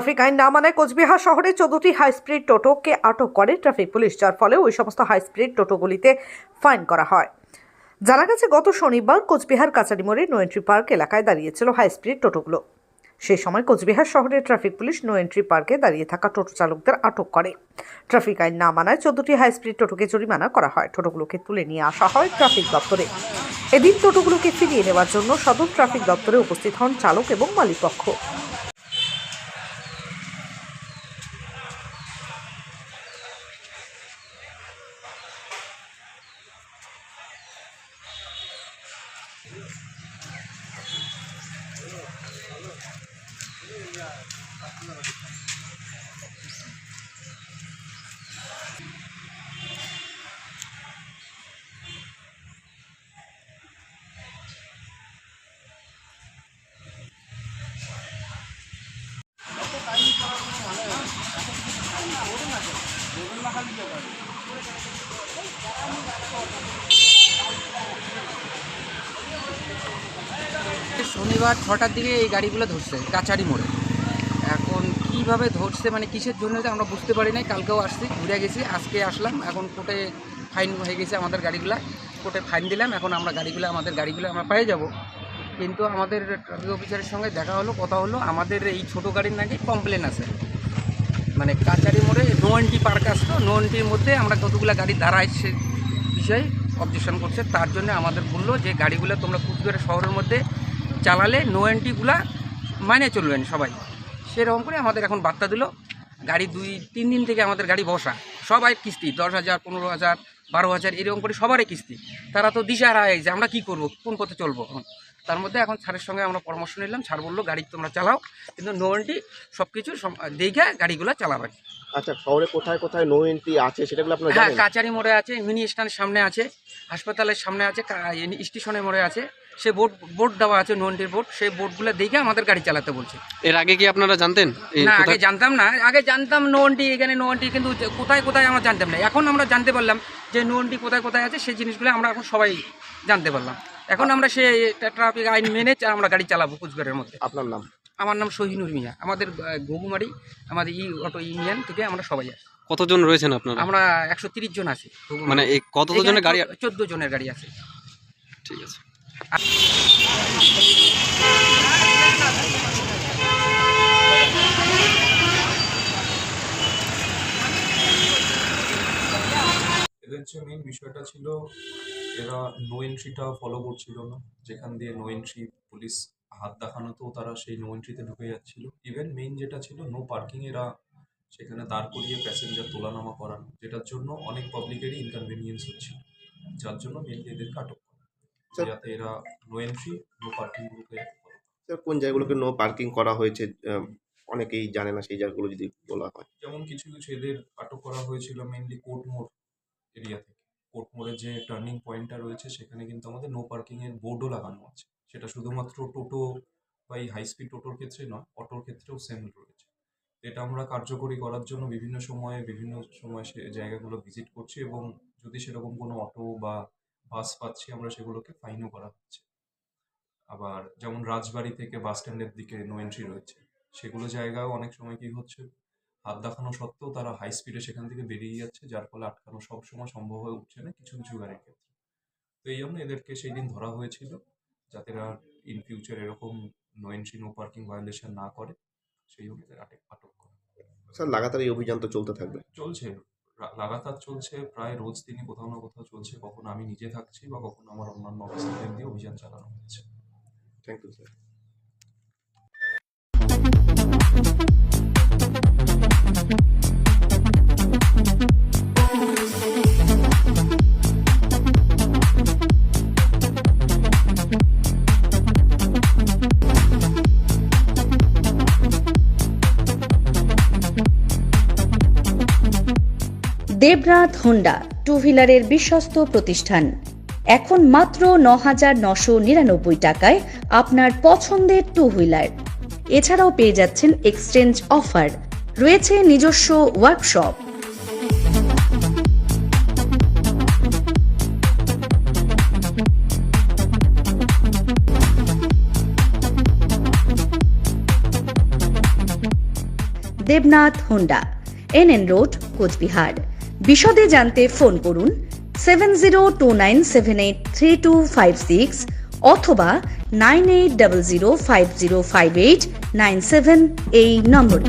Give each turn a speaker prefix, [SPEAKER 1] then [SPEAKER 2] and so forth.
[SPEAKER 1] Traffic আইন না মানায় কোচবিহার শহরে চোদ্দটি হাই স্পিড টোটোকে আটক করে ট্রাফিক পুলিশ, যার ফলে ওই সমস্ত হাই স্পিড টোটোগুলিতে ফাইন করা হয়। জানা গেছে, গত শনিবার কোচবিহার কাচারি মোড়ে নো এন্ট্রি পার্ক এলাকায় দাঁড়িয়েছিল হাই স্পিড টোটোগুলো। সেই সময় কোচবিহার শহরের ট্রাফিক পুলিশ নো এন্ট্রি পার্কে দাঁড়িয়ে থাকা টোটো চালকদের আটক করে। ট্রাফিক আইন না মানায় চোদ্দটি হাই স্পিড টোটোকে জরিমানা করা হয়। টোটোগুলোকে তুলে নিয়ে আসা হয় ট্রাফিক দপ্তরে। এদিন টোটোগুলোকে ফিরিয়ে নেওয়ার জন্য সদর ট্রাফিক দপ্তরে উপস্থিত হন চালক এবং মালিকপক্ষ।
[SPEAKER 2] শনিবার ছটার দিকে এই গাড়িগুলো ধরছে কাচারি মোড়ে। কীভাবে ধরছে মানে কিসের জন্য আমরা বুঝতে পারি নাই। কালকেও আসছি, ঘুরে গেছি, আজকে আসলাম, এখন কোর্টে ফাইন হয়ে গেছে আমাদের গাড়িগুলা। কোর্টে ফাইন দিলাম, এখন আমরা গাড়িগুলো, আমাদের গাড়িগুলো আমরা পেয়ে যাব। কিন্তু আমাদের ট্রাফিক অফিসারের সঙ্গে দেখা হলো, কথা হলো, আমাদের এই ছোটো গাড়ির নাকি কমপ্লেন আছে। মানে কাচারি মোড়ে নো এন্ট্রি পার্ক আসতো নো এন্ট্রির মধ্যে আমরা কতগুলো গাড়ি দাঁড়ায় সে বিষয়ে অবজেকশন করছে, তার জন্য আমাদের বলল যে গাড়িগুলো তোমরা কুচবিহার শহরের মধ্যে চালালে নো এন্ট্রিগুলা মানে চলবেন সবাই। সেরকম করে আমাদের এখন বার্তা দিল। গাড়ি দুই, তিন দিন থেকে আমাদের গাড়ি বসা। সবাই কিস্তি, দশ হাজার, পনেরো হাজার, বারো হাজার, এরকম করে সবারই কিস্তি। তারা তো দিশা দিশাহারা হয়ে যে আমরা কী করব? কোন পথে চলবো তার মধ্যে এখন স্যারের সঙ্গে আমরা পরামর্শ নিলাম। স্যার বলল গাড়ি তোমরা চালাও। কিন্তু নো এন্ট্রি সব কিছু দেখে গাড়িগুলো চালাবেন।
[SPEAKER 3] আচ্ছা শহরে কোথায় কোথায় নো এন্ট্রি আছে সেটাগুলো আপনারা
[SPEAKER 2] হ্যাঁ কাচারি মোড়ে আছে মিনি স্ট্যান্ডের সামনে আছে হাসপাতালের সামনে আছে স্টেশনের মোড়ে আছে। সে বোর্ড বোর্ড দেওয়া আছে নন্টির বোর্ড। সেই বোর্ডগুলো দেখে আমাদের গাড়ি চালাতে বলছে।
[SPEAKER 4] এর আগে কি আপনারা জানতেন?
[SPEAKER 2] না আগে জানতাম না। আগে জানতাম নোনটি এখানে নোনটি কিন্তু কোথায় কোথায় আমরা জানতাম না। এখন আমরা জানতে পারলাম যে নোনটি কোথায় কোথায় আছে সেই জিনিসগুলো আমরা এখন সবাই জানতে পারলাম। এখন আমরা সে ট্রাফিক আইন মেনে আমরা গাড়ি চালাবো কুচবিহারের মধ্যে।
[SPEAKER 3] আপনার নাম?
[SPEAKER 2] আমার নাম শহীনুর মিয়া। আমাদের ঘুঘুমারি আমাদের ই অটো ইউনিয়ন থেকে আমরা সবাই আছি
[SPEAKER 4] কতজন রয়েছেন আপনারা?
[SPEAKER 2] আমরা একশো তিরিশ জন আছি
[SPEAKER 4] মানে এই কতজনের গাড়ি
[SPEAKER 2] চোদ্দ জনের গাড়ি আছে।
[SPEAKER 4] ঠিক আছে।
[SPEAKER 5] মেইন বিষয়টা ছিল এরা নো এন্ট্রিটা ফলো করছিল না। যেখান দিয়ে নো এন্ট্রি পুলিশ হাত দেখানোতেও তারা সেই নো এন্ট্রিতে ঢুকে যাচ্ছিল। ইভেন মেইন যেটা ছিল নো পার্কিং এরা সেখানে দাঁড় করিয়ে প্যাসেঞ্জার তোলানামা করানো যেটার জন্য অনেক পাবলিকেরই ইনকনভিনিয়েন্স হচ্ছিল যার জন্য মেনলি এদেরকে আটক করা। যাতে এরা নো এন্ট্রি নো পার্কিং গ্রুপে
[SPEAKER 3] কোন জায়গাগুলোকে নো পার্কিং করা হয়েছে অনেকেই জানে না সেই জায়গাগুলো যদি বলা হয়।
[SPEAKER 5] যেমন কিছু কিছু এদের আটক করা হয়েছিল মেনলি কোর্ট মোড় এরিয়া থেকে। কোর্ট মোড়ে যে টার্নিং পয়েন্টটা রয়েছে, সেখানে কিন্তু আমাদের নো পার্কিং এর বোর্ডও লাগানো আছে। সেটা শুধুমাত্র টোটো বা এই হাই স্পিড টোটোর ক্ষেত্রে নয়, অটোর ক্ষেত্রেও সেম রয়েছে। এটা আমরা কার্যকরী করার জন্য বিভিন্ন সময়ে, বিভিন্ন সময় সে জায়গাগুলো ভিজিট করছি এবং যদি সেরকম কোনো অটো বা বাস পাচ্ছি, আমরা সেগুলোকে ফাইনও করা হচ্ছে। আবার যেমন রাজবাড়ি থেকে বাস স্ট্যান্ডের দিকে নো এন্ট্রি রয়েছে, সেগুলো জায়গাও অনেক সময় কি হচ্ছে হাত দেখানো সত্ত্বেও তারা হাই স্পিডে সেখান থেকে বেরিয়ে যাচ্ছে যার ফলে আটকানো সবসময় সম্ভব হয়ে উঠছে না কিছু কিছু গাড়ির ক্ষেত্রে। তো এই জন্য এদেরকে সেই দিন ধরা হয়েছিল যাতে এরা ইন ফিউচার এরকম no entry no parking violation না করে। সেই জন্য এদের আটক আটক করা।
[SPEAKER 3] স্যার লাগাতার এই অভিযান তো চলতে থাকবে।
[SPEAKER 5] চলছে। লাগাতার চলছে। প্রায় রোজ দিনই কোথাও না কোথাও চলছে। কখনো আমি নিজে থাকছি বা কখনো আমার অন্যান্য অফিসারদের দিয়ে অভিযান চালানো হচ্ছে।
[SPEAKER 3] Thank you sir
[SPEAKER 6] Debrat Honda two হুইলারের বিশ্বস্ত প্রতিষ্ঠান। এখন মাত্র ন হাজার নশো নিরানব্বই টাকায় আপনার পছন্দের টু হুইলার এছাড়াও পেয়ে যাচ্ছেন এক্সচেঞ্জ অফার। রয়েছে নিজস্ব workshop Debnath Honda N N road, Cooch Behar. বিশদে জানতে ফোন করুন seven zero two nine seven eight three two five six অথবা nine eight double zero five zero five eight nine seven এই নম্বরে।